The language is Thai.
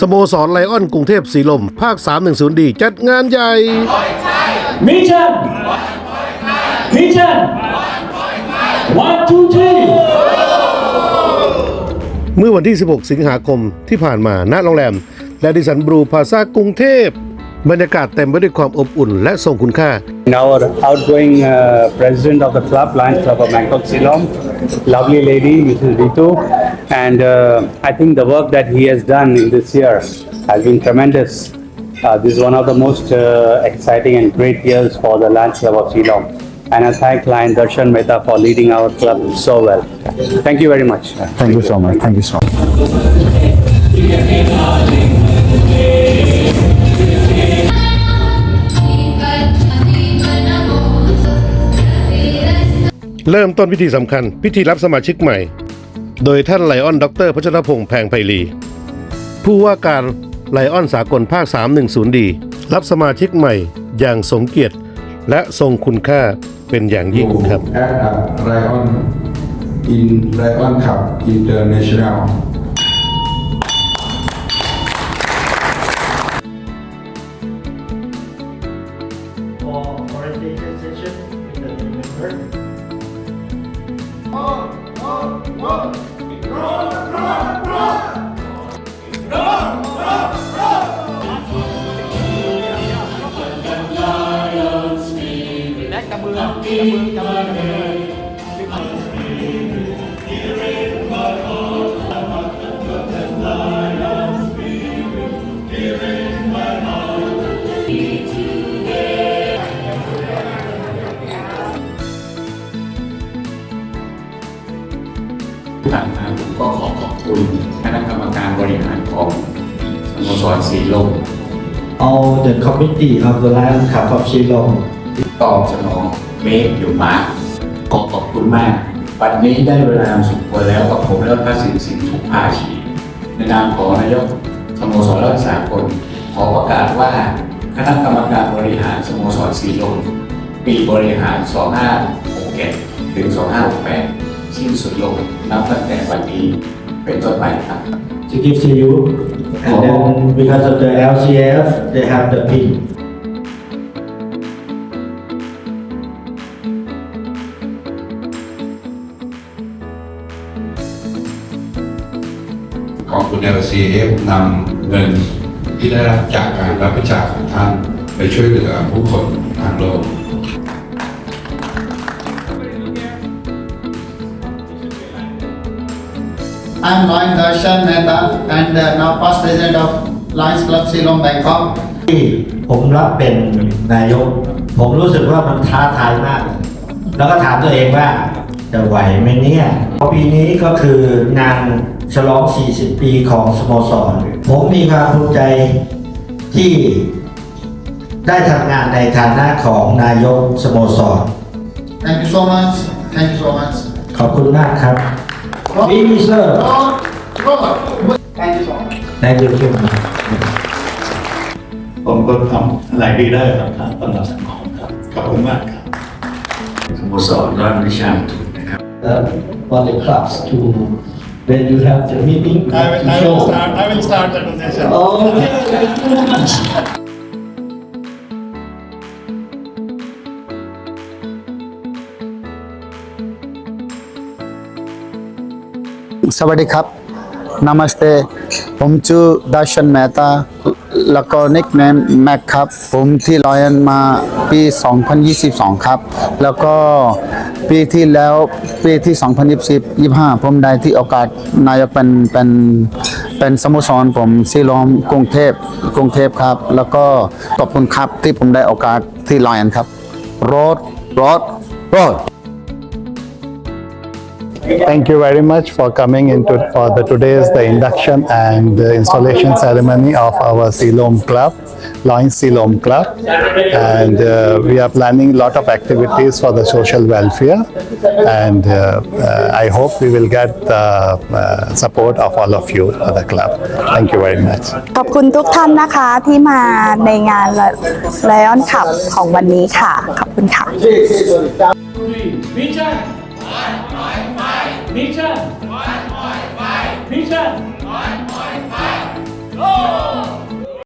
สโมสรไลออนกรุงเทพสีลม ภาค 310 ดี จัดงานใหญ่ Mission! Mission! One, two, three! เมื่อวันที่ 16 สิงหาคมที่ผ่านมาณโรงแรม แลดิสันบรูพาซากรุงเทพบรรยากาศเต็มไปด้วยความอบอุ่นและทรงคุณค่า Our outgoing uh, president of the club, Lions Club of Bangkok Silom, lovely lady, Mrs. Ritu, and uh, I think the work that he has done in this year has been tremendous. Uh, this is one of the most uh, exciting and great years for the Lions Club of Silom. And I thank Lion Darshan Mehta for leading our club so well. Thank you very much. Thank you so much. Thank you so much. เริ่มต้นพิธีสำคัญ พิธีรับสมาชิกใหม่ โดยท่านไลออนด็อกเตอร์พัชรพงษ์แพงไพลี ผู้ว่าการไลออนสากลภาค 310 ดี รับสมาชิกใหม่อย่างสมเกียรติ และทรงคุณค่าเป็นอย่างยิ่งครับ at uh, Lion in Lion Cup International. For orientation session Kabul, kabul, kabul, kabul. ที่ผ่านมาผมก็ขอขอบคุณคณะกรรมการบริหารของสโมสรสีลม all the committee of the Lions Club of Shillong ที่ตอบสนองเมคอยู่มาขอขอบคุณมากวันนี้ได้เวลาสมควรแล้วกับผมและพระสินสินทุกภาชีในนามของนายกสโมสรรักษากลขอประกาศว่าคณะกรรมการบริหารสโมสรสีลมปีบริหาร 2567 ถึง 2568 สิ้นสุดลงนับตั้งแต่วันนี้เป็นต้นไปครับ to give to you and then because of the LCF they have the pin กองทุน LCF นำเงินที่ได้รับจากการรับบริจาคของท่าน ไปช่วยเหลือผู้คนทางโลก I am Lion Darshan Mehta and uh, now past president of Lions Club Ceylon Bangkok. ที่ผมรับเป็นนายก ผมรู้สึกว่ามันท้าทายมาก แล้วก็ถามตัวเองว่า จะไหวไหมเนี่ยเพราะปีนี้ก็คืองานฉลอง 40 ปีของสโมสร ผมมีความภูมิใจที่ได้ทำงานในฐานะของนายกสโมสร Thank you so much. Thank you so much. ขอบคุณมากครับ ดีเซอร์ Robert, Robert. Thank you so much. นายกช่วยผมก็ทำหลายปีได้ครับสำหรับสังคมครับ ขอบคุณมากครับสโมสรร้อยวิชาทุนนะครับ uh, on the clubs to when you have the meeting I will, to I show will start, I will start the donation. okay thank you very much สวัสดีครับ Namaste ผมชื่อดัชันเมตาล้วก็นิกเนมแม็กครับ ผมที่ลอยนมาปี 2022 ครับ แล้วก็ปีที่แล้วปีที่ 2020 25 ผมได้ที่โอกาสนายกเป็นเป็นเป็นสโมสรผมซีลอมกรุงเทพกรุงเทพครับ แล้วก็ขอบคุณครับที่ผมได้โอกาสที่ลอยนครับรถรถรถ Thank you very much for coming into for the today's the induction and the installation ceremony of our Silom Club, Lions Silom Club, and uh, we are planning a lot of activities for the social welfare, and uh, uh, I hope we will get the uh, support of all of you for the club. Thank you very much. ขอบคุณทุกท่านนะคะที่มาในงานไลออนขับของวันนี้ค่ะ ขอบคุณค่ะ Mission! One point five! Mission! One point five! Go!